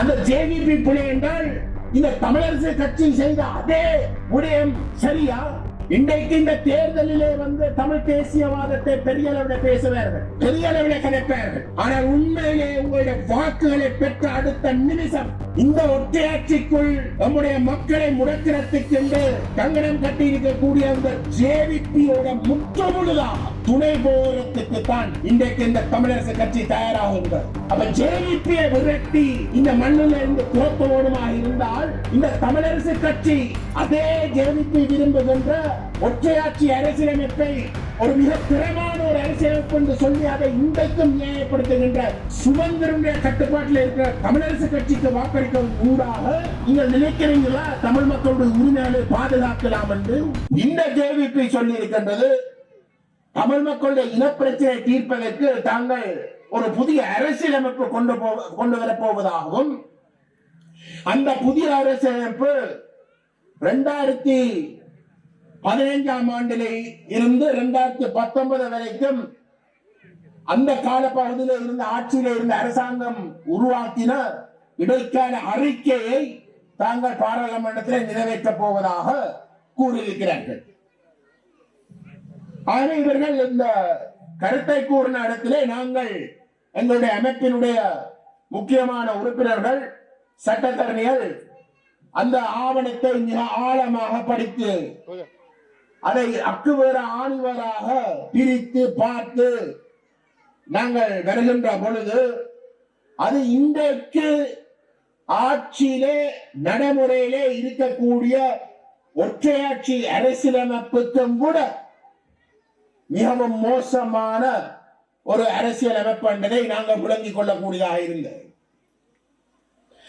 அந்த ஜேவிபி பிழை என்றால் இந்த தமிழரசு கட்சி செய்த அதே விடயம் சரியா? இன்றைக்கு இந்த தேர்தலிலே வந்து தமிழ் தேசியவாதத்தை பெரிய அளவில் பேசுவார்கள் பெரிய அளவில் கிடைப்பார்கள் ஆனால் உண்மையிலே உங்களுடைய வாக்குகளை பெற்ற அடுத்த நிமிஷம் இந்த ஒற்றையாட்சிக்குள் நம்முடைய மக்களை முடக்கிறதுக்கு என்று கங்கணம் கட்டி இருக்கக்கூடிய அந்த ஜேவிபியோட முற்றுமுழுதாக துணை போகிறதுக்கு தான் இன்றைக்கு இந்த தமிழரசு கட்சி தயாராகுங்கள் அப்ப ஜேவிபியை விரட்டி இந்த மண்ணில் இருந்து துரத்த இருந்தால் இந்த தமிழரசு கட்சி அதே ஜேவிபி விரும்புகின்ற ஒற்றையாட்சி அரசியலமைப்பை ஒரு மிக திறமான ஒரு அரசியலமைப்பு என்று சொல்லி அதை இன்றைக்கும் நியாயப்படுத்துகின்ற சுதந்திரனுடைய கட்டுப்பாட்டில் இருக்கிற தமிழரசு கட்சிக்கு வாக்களிக்க ஊடாக நீங்கள் நினைக்கிறீங்களா தமிழ் மக்களுடைய உரிமைகளை பாதுகாக்கலாம் என்று இந்த ஜேவிபி சொல்லி இருக்கின்றது தமிழ் மக்களுடைய இனப்பிரச்சனை தீர்ப்பதற்கு தாங்கள் ஒரு புதிய அரசியலமைப்பு கொண்டு போ கொண்டு வரப்போவதாகவும் அந்த புதிய அரசியலமைப்பு ரெண்டாயிரத்தி பதினைஞ்சாம் ஆண்டிலே இருந்து இரண்டாயிரத்தி பத்தொன்பது வரைக்கும் அந்த காலப்பகுதியில் இருந்த ஆட்சியில் இருந்த அரசாங்கம் உருவாக்கின இடைக்கால அறிக்கையை தாங்கள் பாராளுமன்றத்தில் நிறைவேற்றப் போவதாக கூறியிருக்கிறார்கள். ஆகவே இவர்கள் இந்த கருத்தை கூறின இடத்திலே நாங்கள் எங்களுடைய அமைப்பினுடைய முக்கியமான உறுப்பினர்கள் சட்டத்தரணிகள் அந்த ஆவணத்தை மிக ஆழமாக படித்து அதை அக்குவேற ஆணிவராக பிரித்து பார்த்து நாங்கள் வருகின்ற பொழுது அது இன்றைக்கு ஆட்சியிலே நடைமுறையிலே இருக்கக்கூடிய ஒற்றையாட்சி அரசியலமைப்புக்கும் கூட மிகவும் மோசமான ஒரு அரசியல் அமைப்பு என்பதை நாங்கள் விளங்கிக் கொள்ளக்கூடியதாக இருந்தது.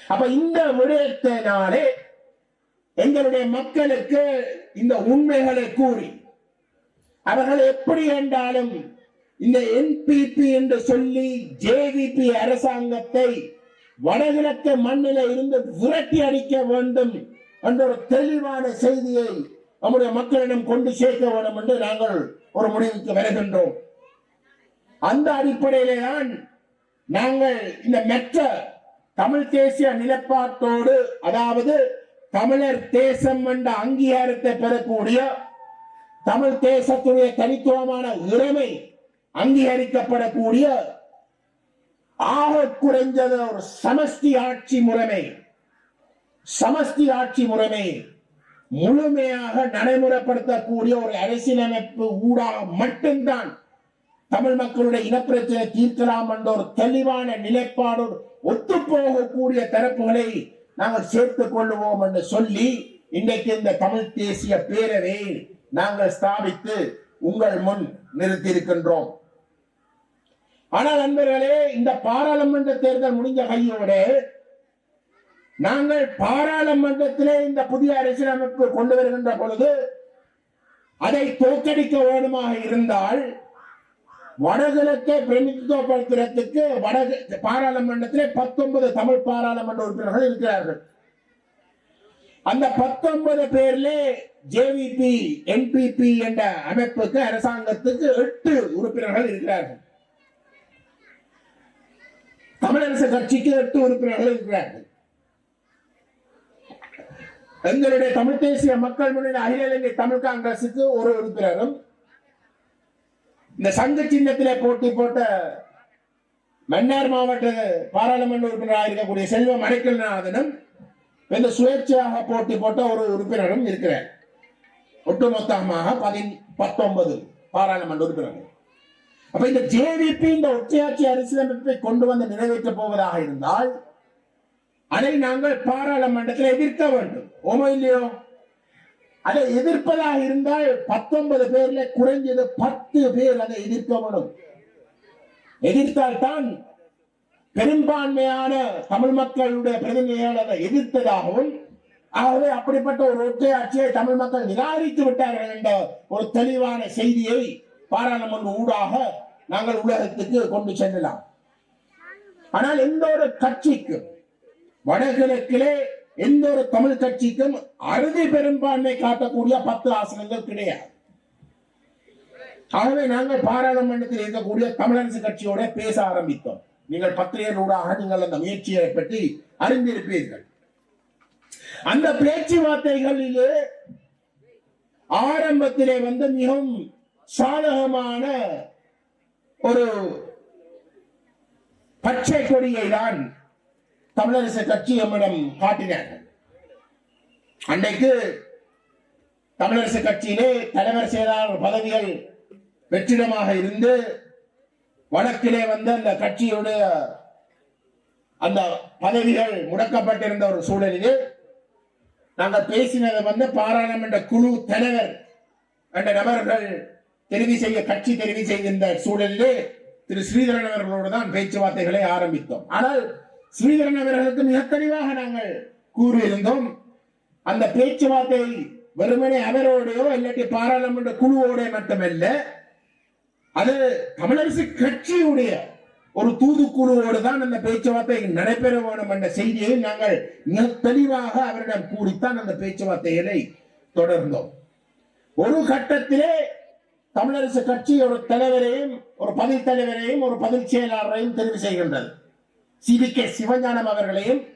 அப்ப இந்த விடயத்தினாலே எங்களுடைய மக்களுக்கு இந்த உண்மைகளை கூறி அவர்கள் எப்படி என்றாலும் இந்த என்பிபி என்று சொல்லி ஜேவிபி அரசாங்கத்தை வடகிழக்கு மண்ணில இருந்து விரட்டி அடிக்க வேண்டும் என்ற ஒரு தெளிவான செய்தியை நம்முடைய மக்களிடம் கொண்டு சேர்க்க வேண்டும் என்று நாங்கள் ஒரு முடிவுக்கு வருகின்றோம். அந்த அடிப்படையிலே தான் நாங்கள் இந்த மெற்ற தமிழ் தேசிய நிலப்பாட்டோடு அதாவது தமிழர் தேசம் என்ற அங்கீகாரத்தை பெறக்கூடிய தமிழ் தேசத்துடைய தனித்துவமான இறைமை அங்கீகரிக்கப்படக்கூடிய ஆக குறைஞ்சது ஒரு சமஷ்டி ஆட்சி முறைமை. சமஷ்டி ஆட்சி முறைமை முழுமையாக நடைமுறைப்படுத்தக்கூடிய ஒரு அரசியலமைப்பு ஊடாக மட்டும்தான் தமிழ் மக்களுடைய இனப்பிரச்சனை தீர்க்கலாம் என்ற ஒரு தெளிவான நிலைப்பாடு ஒத்துப்போகக்கூடிய தரப்புகளை நாங்கள் சேர்த்துக் கொள்ளுவோம் என்று சொல்லி இன்றைக்கு இந்த தமிழ் தேசிய பேரவை நாங்கள் ஸ்தாபித்து உங்கள் முன் நிறுத்தியிருக்கின்றோம். ஆனால் நண்பர்களே இந்த பாராளுமன்ற தேர்தல் முடிஞ்ச கையோடு நாங்கள் பாராளுமன்றத்திலே இந்த புதிய அரசியலமைப்பு கொண்டு வருகின்ற பொழுது அதை தோற்கடிக்க வேண்டுமாக இருந்தால் வடகிழக்கை பிரதிநிதித்துவப்படுத்துறதுக்கு வட பாராளுமன்றத்திலே பத்தொன்பது தமிழ் பாராளுமன்ற உறுப்பினர்கள் இருக்கிறார்கள். அந்த பத்தொன்பது பேர்ல ஜேவிபி என்பிபி என்ற அமைப்புக்கு அரசாங்கத்துக்கு எட்டு உறுப்பினர்கள் இருக்கிறார்கள். தமிழரசு கட்சிக்கு எட்டு உறுப்பினர்கள் இருக்கிறார்கள். எங்களுடைய தமிழ் தேசிய மக்கள் முன்னணி அகில இலங்கை தமிழ் காங்கிரசுக்கு ஒரு உறுப்பினரும் இந்த சங்க சின்னத்திலே போட்டி போட்ட மன்னார் மாவட்ட பாராளுமன்ற உறுப்பினராக இருக்கக்கூடிய செல்வம் மணிக்கல்நாதனும் இந்த சுயேட்சையாக போட்டி போட்ட ஒரு உறுப்பினரும் இருக்கிறார். ஒட்டுமொத்தமாக பதி பத்தொன்பது பாராளுமன்ற உறுப்பினர்கள். அப்ப இந்த ஜேவிபி இந்த ஒற்றையாட்சி அரசியலமைப்பை கொண்டு வந்து நிறைவேற்றப் போவதாக இருந்தால் அதை நாங்கள் பாராளுமன்றத்தில் எதிர்க்க வேண்டும். ஓமோ இல்லையோ? அதை எதிர்ப்பதாக இருந்தால் பத்தொன்பது பேர்ல குறைஞ்சது பத்து பேர் அதை எதிர்க்க வேண்டும். எதிர்த்தால் தான் பெரும்பான்மையான தமிழ் மக்களுடைய பிரதிநிதிகள் அதை எதிர்த்ததாகவும் ஆகவே அப்படிப்பட்ட ஒரு ஒற்றை ஆட்சியை தமிழ் மக்கள் நிராகரித்து விட்டார்கள் என்ற ஒரு தெளிவான செய்தியை பாராளுமன்ற ஊடாக நாங்கள் உலகத்துக்கு கொண்டு செல்லலாம். ஆனால் எந்த ஒரு கட்சிக்கும் வடகிழக்கிலே எந்த ஒரு தமிழ் கட்சிக்கும் அறுதி பெரும்பான்மை காட்டக்கூடிய பத்து ஆசனங்கள் கிடையாது. ஆகவே நாங்கள் பாராளுமன்றத்தில் இருக்கக்கூடிய தமிழரசு கட்சியோட பேச ஆரம்பித்தோம். நீங்கள் பத்திரிகைகளூடாக நீங்கள் அந்த முயற்சியை பற்றி அறிந்திருப்பீர்கள். அந்த பேச்சுவார்த்தைகளிலே ஆரம்பத்திலே வந்து மிகவும் சாதகமான ஒரு பச்சை கொடியை தான் தமிழரசு கட்சி எம்மிடம் காட்டினார்கள். அன்றைக்கு தமிழரசு கட்சியிலே தலைவர் செயலாளர் பதவிகள் வெற்றிடமாக இருந்து வடக்கிலே வந்த அந்த கட்சியுடைய அந்த பதவிகள் முடக்கப்பட்டிருந்த ஒரு சூழலிலே நாங்கள் பேசினது வந்து பாராளுமன்ற குழு தலைவர் என்ற நபர்கள் தெரிவு செய்ய கட்சி தெரிவு செய்கின்ற சூழலிலே திரு ஸ்ரீதரன் அவர்களோடு தான் பேச்சுவார்த்தைகளை ஆரம்பித்தோம். ஆனால் ஸ்ரீதரன் அவர்களுக்கு மிக தெளிவாக நாங்கள் கூறியிருந்தோம். அந்த பேச்சுவார்த்தை வெறுமனே அவரோடையோ இல்லாட்டி பாராளுமன்ற குழுவோட மட்டுமல்ல அது தமிழரசு கட்சியுடைய ஒரு தூதுக்குழுவோடு தான் அந்த பேச்சுவார்த்தை நடைபெற வேண்டும் என்ற செய்தியை நாங்கள் மிக தெளிவாக அவரிடம் கூறித்தான் அந்த பேச்சுவார்த்தைகளை தொடர்ந்தோம். ஒரு கட்டத்திலே தமிழரசு கட்சி ஒரு தலைவரையும் ஒரு பதில் தலைவரையும் ஒரு பதில் செயலாளரையும் தெரிவு செய்கின்றது. சி கே சிவஞானம் அவர்களையும்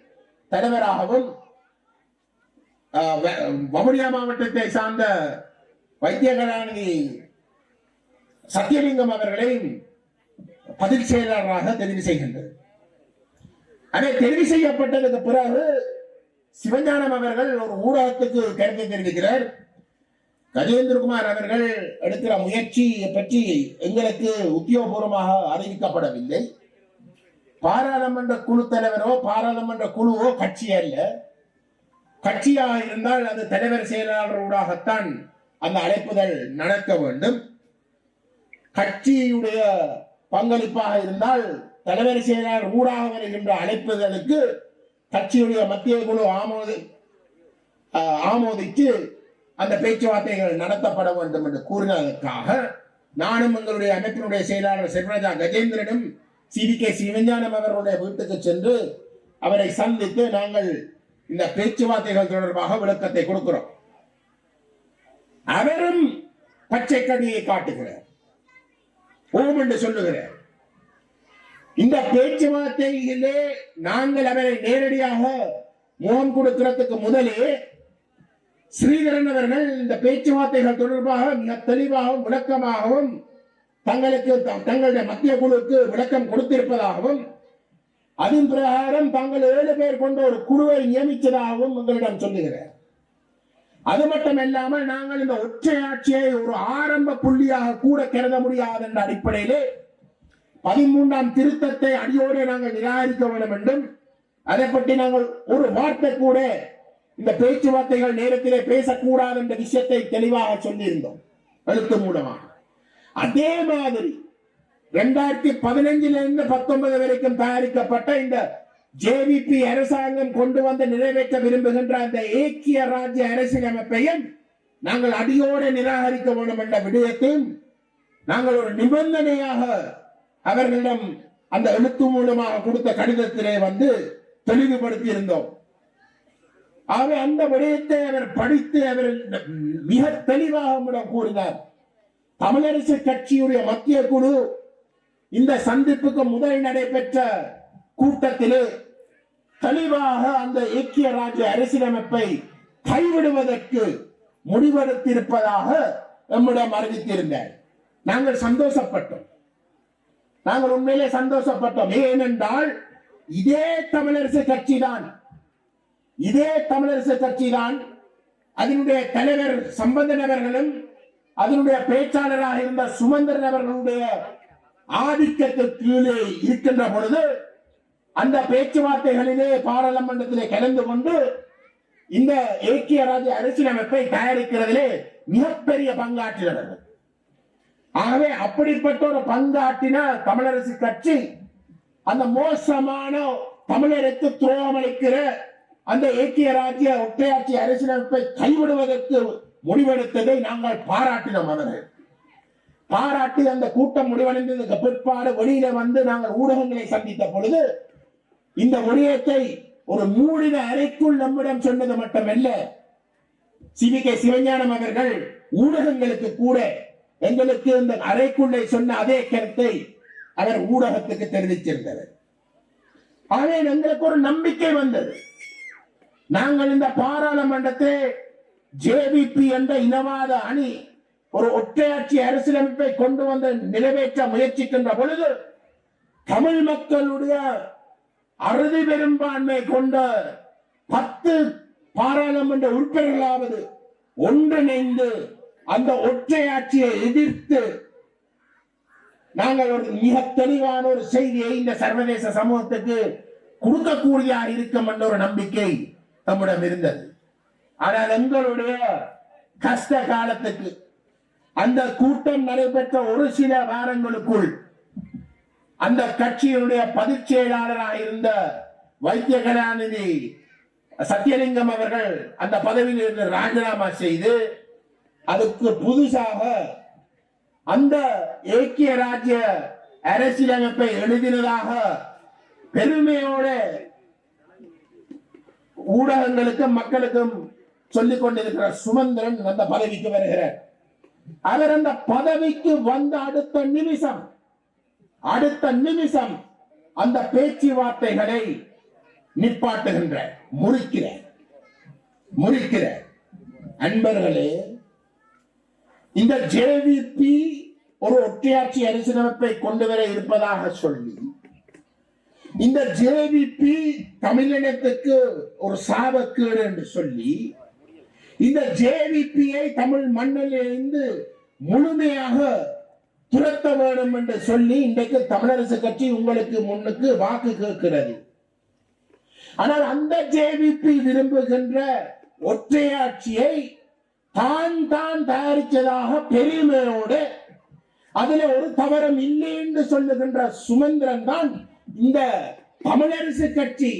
தலைவராகவும் ஆஹ், வ- வவுனியா மாவட்டத்தை சார்ந்த வைத்தியகலாநிதி சத்தியலிங்கம் அவர்களையும் பதில் செயலாளராக தெரிவு செய்கின்றது. அதை தெரிவு செய்யப்பட்டதுக்கு பிறகு சிவஞானம் அவர்கள் ஒரு ஊடகத்துக்கு கருத்தை தெரிவிக்கிறார். கஜேந்திரகுமார் அவர்கள் எடுக்கிற முயற்சியை பற்றி எங்களுக்கு உத்தியோகபூர்வமாக அறிவிக்கப்படவில்லை. பாராளுமன்ற குழு தலைவரோ பாராளுமன்ற குழுவோ கட்சி அல்ல. கட்சியாக இருந்தால் அது தலைவர் செயலாளர் ஊடாகத்தான் அந்த அழைப்புதல் நடக்க வேண்டும். கட்சியுடைய பங்களிப்பாக இருந்தால் தலைவர் செயலாளர் ஊடாக வருகின்ற அழைப்புதலுக்கு கட்சியுடைய மத்திய குழு ஆமோதி ஆமோதித்து அந்த பேச்சுவார்த்தைகள் நடத்தப்பட வேண்டும் என்று கூறினதற்காக நானும் எங்களுடைய அமைப்பினுடைய செயலாளர் செல்வராஜா கஜேந்திரனும் சி கே சிவஞானம் அவர்களுடைய வீட்டுக்கு சென்று அவரை சந்தித்து நாங்கள் இந்த பேச்சுவார்த்தைகள் தொடர்பாக விளக்கத்தை கொடுக்கிறோம். அவரும் பச்சை கடியை காட்டுகிறார். ஓம் என்று சொல்லுகிறார். இந்த பேச்சுவார்த்தையிலே நாங்கள் அவரை நேரடியாக முகம் கொடுக்கிறதுக்கு முதலே ஸ்ரீதரன் அவர்கள் இந்த பேச்சுவார்த்தைகள் தொடர்பாக மிக தெளிவாகவும் விளக்கமாகவும் தங்களுக்கு த- தங்களுடைய மத்திய குழுவுக்கு விளக்கம் கொடுத்திருப்பதாகவும் அதன் பிரகாரம் தாங்கள் ஏழு பேர் கொண்ட ஒரு குழுவை நியமித்ததாகவும் எங்களிடம் சொல்லுகிறார் அது மட்டுமல்லாமல் நாங்கள் இந்த ஒற்றையாட்சியை ஒரு ஆரம்ப புள்ளியாக கூட கருத முடியாது என்ற அடிப்படையிலே பதிமூன்றாம் திருத்தத்தை அடியோடு நாங்கள் நிராகரிக்க வேண்டும் என்றும் அதை பற்றி நாங்கள் ஒரு வார்த்தை கூட இந்த பேச்சுவார்த்தைகள் நேரத்திலே பேசக்கூடாது என்ற விஷயத்தை தெளிவாக சொல்லியிருந்தோம். எழுத்து மூலமாக. அதே மாதிரி ரெண்டாயிரத்தி பதினஞ்சுல இருந்து பத்தொன்பது வரைக்கும் தயாரிக்கப்பட்ட இந்த ஜேவிபி அரசாங்கம் கொண்டு வந்து நிறைவேற்ற விரும்புகின்ற அந்த ஏக்கிய ராஜ்ய அரசியலமைப்பையும் நாங்கள் அடியோடு நிராகரிக்க வேண்டும் என்ற விடயத்தையும் நாங்கள் ஒரு நிபந்தனையாக அவர்களிடம் அந்த எழுத்து மூலமாக கொடுத்த கடிதத்திலே வந்து தெளிவுபடுத்தி இருந்தோம். ஆகவே அந்த விடயத்தை அவர் படித்து அவர் மிக தெளிவாக நம்மிடம் கூறினார். தமிழரசு கட்சியுடைய மத்திய குழு இந்த சந்திப்புக்கு முதல் நடைபெற்ற கூட்டத்திலே தெளிவாக அந்த ஐக்கிய ராஜ்ய அரசியலமைப்பை கைவிடுவதற்கு முடிவெடுத்திருப்பதாக எம்மிடம் அறிவித்திருந்தார். நாங்கள் சந்தோஷப்பட்டோம். நாங்கள் உண்மையிலே சந்தோஷப்பட்டோம். ஏனென்றால் இதே தமிழரசு கட்சி தான் இதே தமிழரசு கட்சி தான் அதனுடைய தலைவர் சம்பந்தன் அவர்களும் அதனுடைய பேச்சாளராக இருந்த சுமந்திரன் அவர்களுடைய ஆதிக்கத்திற்கு கீழே இருக்கின்ற பொழுது அந்த பேச்சுவார்த்தைகளிலே பாராளுமன்றத்திலே கலந்து கொண்டு இந்த ஏக்கிய ராஜ்ய அரசியலமைப்பை தயாரிக்கிறதிலே மிகப்பெரிய பங்காற்றினார்கள். ஆகவே அப்படிப்பட்ட ஒரு பங்காற்றின தமிழரசு கட்சி அந்த மோசமான தமிழருக்கு துரோகம் அளிக்கிற அந்த ஏக்கிய ராஜ்ய ஒற்றையாட்சி அரசியலமைப்பை கைவிடுவதற்கு முடிவெடுத்ததை நாங்கள் பாராட்டினோம் அவர்கள் பாராட்டி அந்த கூட்டம் முடிவடைந்ததுக்கு பிற்பாடு வெளியில வந்து நாங்கள் ஊடகங்களை சந்தித்த பொழுது இந்த விடயத்தை ஒரு மூடின அறைக்குள் நம்மிடம் சொன்னது மட்டுமல்ல சிவிகே சிவஞானம் அவர்கள் ஊடகங்களுக்கு கூட எங்களுக்கு இந்த அறைக்குள்ளே சொன்ன அதே கருத்தை அவர் ஊடகத்துக்கு தெரிவிச்சிருந்தவர் ஆகவே எங்களுக்கு ஒரு நம்பிக்கை வந்தது. நாங்கள் இந்த பாராளுமன்றத்தை ஜேவிபி என்ற இனவாத அணி ஒரு ஒற்றையாட்சி அரசியலமைப்பை கொண்டு வந்து நிறைவேற்ற முயற்சிக்கின்ற பொழுது தமிழ் மக்களுடைய அறுதி பெரும்பான்மை கொண்ட பத்து பாராளுமன்ற உறுப்பினர்களாவது ஒன்றிணைந்து அந்த ஒற்றையாட்சியை எதிர்த்து நாங்கள் ஒரு மிக தெளிவான ஒரு செய்தியை இந்த சர்வதேச சமூகத்துக்கு கொடுக்கக்கூடிய இருக்கும் என்ற ஒரு நம்பிக்கை நம்மிடம் இருந்தது. ஆனால் எங்களுடைய கஷ்ட காலத்துக்கு அந்த கூட்டம் நடைபெற்ற ஒரு சில வாரங்களுக்குள் அந்த கட்சியினுடைய பொதுச் செயலாளராக இருந்த வைத்திய கலாநிதி சத்தியலிங்கம் அவர்கள் அந்த பதவியில் இருந்து ராஜினாமா செய்து அதுக்கு புதுசாக அந்த ஏக்கிய ராஜ்ய அரசியலமைப்பை எழுதினதாக பெருமையோட ஊடகங்களுக்கும் மக்களுக்கும் சொல்லிக் கொண்டிருக்கிற சுமந்திரன் அந்த பதவிக்கு வருகிறார். அவர் அந்த பதவிக்கு வந்த அடுத்த நிமிஷம் அடுத்த நிமிஷம் அந்த பேச்சுவார்த்தைகளை நிப்பாட்டுகின்ற முறிக்கிற முறிக்கிற அன்பர்களே இந்த ஜேவிபி ஒரு ஒற்றையாட்சி அரசியலமைப்பை கொண்டு வர இருப்பதாக சொல்லி இந்த ஜேவிபி தமிழினத்துக்கு ஒரு சாபக்கேடு என்று சொல்லி இந்த ஜேவிபியை தமிழ் மண்ணிலிருந்து முழுமையாக துரத்த வேண்டும் என்று சொல்லி இன்றைக்கு தமிழரசு கட்சி உங்களுக்கு முன்னுக்கு வாக்கு கேட்கிறது. ஆனால் அந்த ஜேவிபி விரும்புகின்ற ஒற்றையாட்சியை தான் தான் தயாரித்ததாக பெருமையோடு அதுல ஒரு தவறும் இல்லை என்று சொல்லுகின்ற சுமந்திரன் தான் இந்த தமிழரசு கட்சி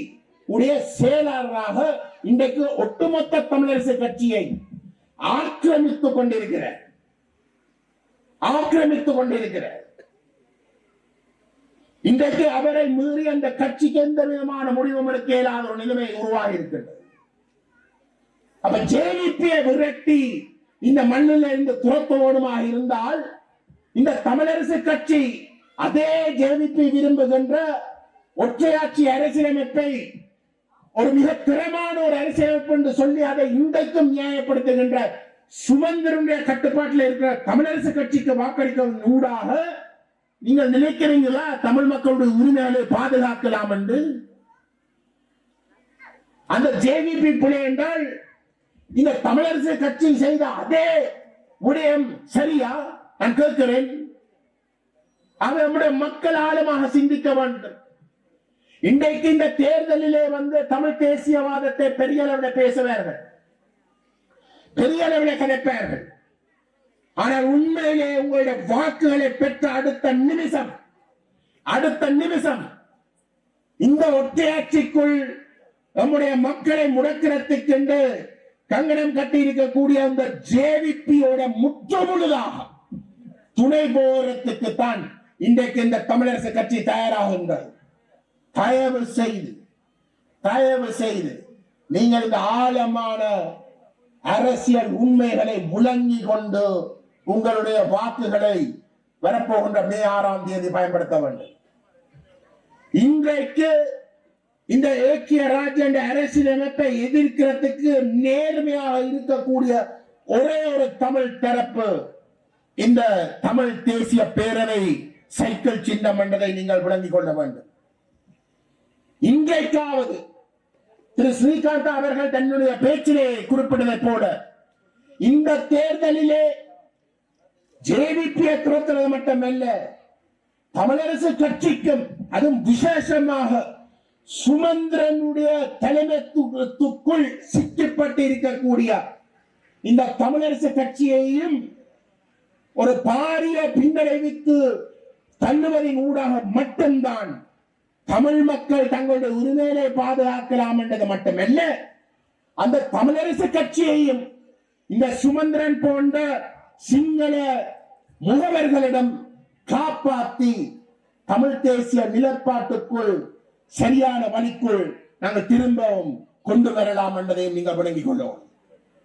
உடைய செயலாளராக இன்றைக்கு ஒட்டுமொத்த தமிழரசு கட்சியை ஆக்கிரமித்துக் கொண்டிருக்கிற ஆக்கிரமித்துக் கொண்டிருக்கிற. இன்றைக்கு அவரை மீறி அந்த கட்சிக்கு எந்த விதமான முடிவும் எடுக்க இயலாத ஒரு நிலைமை உருவாகி இருக்கிறது அப்ப ஜேவிபியை விரட்டி இந்த மண்ணில் இருந்து துரத்தோடுமாக இருந்தால் இந்த தமிழரசு கட்சி அதே ஜேவிபி விரும்புகின்ற ஒற்றையாட்சி அரசியலமைப்பை ஒரு மிக திறமான ஒரு அரசியலமைப்பு என்று சொல்லி அதை இன்றைக்கும் நியாயப்படுத்துகின்ற சுமந்திரனுடைய கட்டுப்பாட்டில் இருக்கிற தமிழரசு கட்சிக்கு வாக்களிக்கும் ஊடாக நீங்கள் நினைக்கிறீங்களா தமிழ் மக்களுடைய உரிமைகளை பாதுகாக்கலாம் என்று? அந்த ஜேவிபி பிழை என்றால் இந்த தமிழரசு கட்சி செய்த அதே விடயம் சரியா? நான் கேட்கிறேன். அதை நம்முடைய மக்கள் ஆழமாக சிந்திக்க வேண்டும். இன்றைக்கு இந்த தேர்தலிலே வந்து தமிழ் தேசியவாதத்தை பெரிய அளவில் பேசுவார்கள். பெரிய அளவில் கிடைப்பார்கள் ஆனால் உண்மையிலே உங்களுடைய வாக்குகளை பெற்ற அடுத்த நிமிஷம் அடுத்த நிமிஷம் இந்த ஒற்றையாட்சிக்குள் நம்முடைய மக்களை முடக்கிறதுக்கு என்று கங்கணம் கட்டி இருக்கக்கூடிய அந்த ஜேவிபியோட முற்றுமுழுதாக துணை போறதுக்கு தான் இன்றைக்கு இந்த தமிழரசு கட்சி தயாராகின்றது தயவு செய்து தயவு செய்து நீங்கள் இந்த ஆழமான அரசியல் உண்மைகளை முழங்கி கொண்டு உங்களுடைய வாக்குகளை வரப்போகின்ற மே ஆறாம் தேதி பயன்படுத்த வேண்டும். இன்றைக்கு இந்த ஏக்கிய ராஜ்ய என்ற அரசியலமைப்பை எதிர்க்கிறதுக்கு நேர்மையாக இருக்கக்கூடிய ஒரே ஒரு தமிழ் தரப்பு இந்த தமிழ் தேசிய பேரவை சைக்கிள் சின்னம் என்றதை நீங்கள் விளங்கிக் கொள்ள வேண்டும். இன்றைக்காவது திரு ஸ்ரீகாந்த் அவர்கள் தன்னுடைய பேச்சிலே குறிப்பிட்டதை போல இந்த தேர்தலிலே ஜேவிபியை துரத்துறது மட்டுமல்ல தமிழரசு கட்சிக்கும் அதுவும் விசேஷமாக சுமந்திரனுடைய தலைமைத்துவத்துக்குள் சிக்கப்பட்டு இருக்கக்கூடிய இந்த தமிழரசு கட்சியையும் ஒரு பாரிய பின்னடைவுக்கு தள்ளுவதின் ஊடாக மட்டும்தான் தமிழ் மக்கள் தங்களுடைய உரிமையை பாதுகாக்கலாம் என்றது மட்டுமல்ல அந்த தமிழரசு கட்சியையும் இந்த சுமந்திரன் போன்ற சிங்கள முகவர்களிடம் காப்பாற்றி தமிழ் தேசிய நிலப்பாட்டுக்குள் சரியான வழிக்குள் நாங்கள் திரும்பவும் கொண்டு வரலாம் என்பதையும் நீங்கள் விளங்கிக் கொள்ளவும்.